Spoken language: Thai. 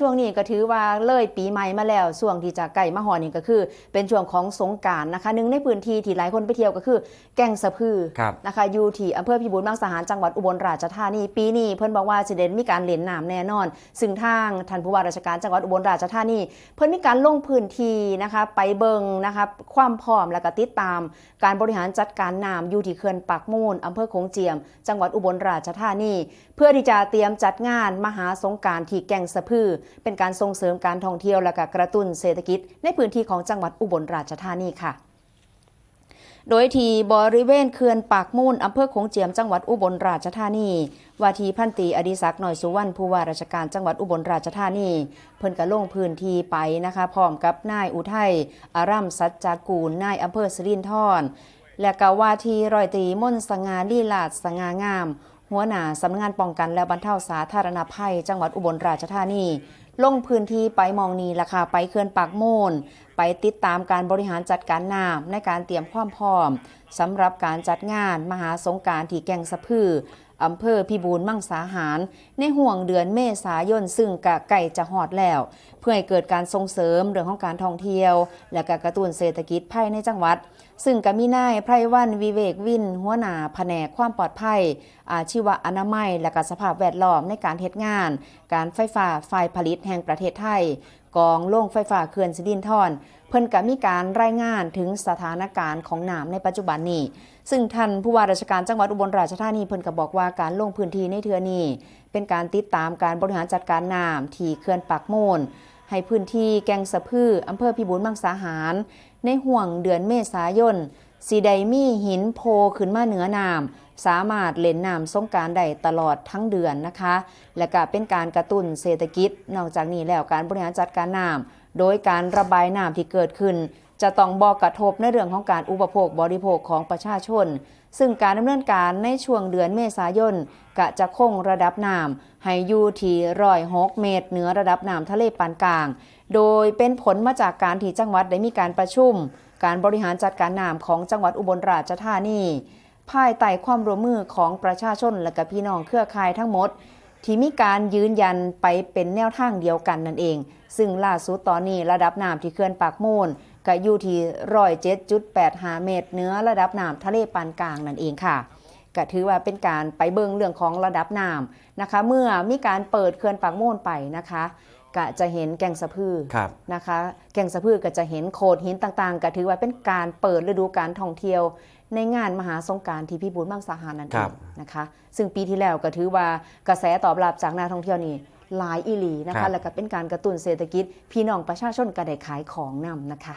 ช่วงนี้ก็ถือว่าเลยปีใหม่มาแล้วช่วงที่จะใกล้มาหอนี่ก็คือ เป็นช่วงของสงกรารนะคะหนึ่งในพื้นที่ที่หลายคนไปเที่ยวก็คือ แก่งสะพือครับนะคะอยู่ที่อำเภอพิบูลมังสาหารจังหวัดอุบลราชธานีปีนี้เพิ่นบอกว่าสิเด่นมีการเล่นน้ำแน่นอน ซึ่งทางท่านผู้ว่าราชการจังหวัดอุบลราชธานี เพิ่นมีการลงพื้นที่นะคะไปเบิงนะคะความพร้อมและก็ติดตาม การบริหารจัดการน้ำอยู่ที่เขื่อนปากมูลอำเภอโขงเจียม จังหวัดอุบลราชธานี เพื่อที่จะเตรียมจัดงานมหาสงกรารที่แก่งสะพือเป็นการส่งเสริมการท่องเที่ยวและกกระตุ้นเศรษฐกิจ ในพื้นที่ของจังหวัดอุบลราชธานีค่ะโดยที่บริเวณเขื่อนปากมูลอำเภอโขงเจียมจังหวัดอุบลราชธานีว่าทีพันตีอดิศักดิ์หน่อยสุวรรณผู้ว่าราชการจังหวัดอุบลราชธานี เพิ่นก็ลงพื้นที่ไปนะคะพร้อมกับนายอุทัยอารัมสัจจากูลนายอำเภอสิรินธรและก็ว่าทีรอยตีมนสง่าลีลาดสง่างาม หัวหน้าสำนักงานป้องกันและบรรเทาสาธารณภัย จังหวัดอุบลราชธานี ลงพื้นที่ไปมองนีราคาไปเขื่อนปากโมนไปติดตามการบริหารจัดการน้ำในการเตรียมความพร้อมสำหรับการจัดงานมหาสงการที่แก่งสะพืออำเภอพิบูลมังสาหาร ในห่วงเดือนเมษายนซึ่งกะไก่จะหอดแล้ว เพื่อให้เกิดการส่งเสริมเรื่องของการท่องเที่ยว และก็กระตุ้นเศรษฐกิจภายในจังหวัด ซึ่งก็มีนายไพรวันวิเวกวิน หัวหน้าแผนกความปลอดภัย อาชีวะอนามัย และก็สภาพแวดล้อมในการเฮ็ดงาน การไฟฟ้าฝ่ายผลิตแห่งประเทศไทย กองโล่งไฟฟ้าเขื่อนสิรินธรเพิ่นก็มีการรายงานถึงสถานการณ์ของน้ำในปัจจุบันนี้ซึ่งท่านผู้ว่าราชการจังหวัดอุบลราชธานีเพิ่นก็บอกว่าการลงพื้นที่ในเทือนี้เป็นการติดตามการบริหารจัดการน้ำที่เขื่อนปากโมนให้พื้นที่แกงสะพืออำเภอพิบูลมังสาหาร ในห่วงเดือนเมษายนสีไดมีหินโพขึ้นมาเหนือน้ำสามารถเล่นน้ำสงการได้ตลอดทั้งเดือนนะคะ และก็เป็นการกระตุ้นเศรษฐกิจ นอกจากนี้แล้วการบริหารจัดการน้ำโดยการระบายน้ำที่เกิดขึ้น จะต้องบอกกระทบในเรื่องของการอุปโภคบริโภคของประชาชน ซึ่งการดำเนินการในช่วงเดือนเมษายนก็จะคงระดับน้ำให้อยู่ที่ร้อยหกเมตรเหนือระดับน้ำทะเลปานกลาง โดยเป็นผลมาจากการที่จังหวัดได้มีการประชุม การบริหารจัดการน้ำของจังหวัดอุบลราชธานี ภายใต้ความร่วมมือของประชาชนและกับพี่น้องเครือข่ายทั้งหมด ที่มีการยืนยันไปเป็นแนวทางเดียวกันนั่นเอง ซึ่งล่าสุดตอนนี้ระดับน้ำที่เขื่อนปากมูลก็อยู่ที่ร้อยเจ็ดจุดแปดหาเมตรเหนือระดับน้ำทะเลปานกลางนั่นเองค่ะก็ถือว่าเป็นการไปเบิ่งเรื่องของระดับน้ำนะคะ เมื่อมีการเปิดเขื่อนปากมูลไปนะคะ ก็จะเห็นแก่งสะพือครับนะคะ แก่งสะพือก็จะเห็นโขดหินต่างๆ ก็ถือว่าเป็นการเปิดฤดูการท่องเที่ยว ในงานมหาสงกรารที่พิบูลมังสาหารนั่นเอครังบนะคะ ซึ่งปีที่แล้วก็ถือว่ากระแสตอบรับจากนักท่องเที่ยวนี่หลายอีหลีนะครัคะบแล้วก็เป็นการกระตุ้นเศรษฐกิจ พี่น้องประชาชนก็ได้ขายของนำนะคะ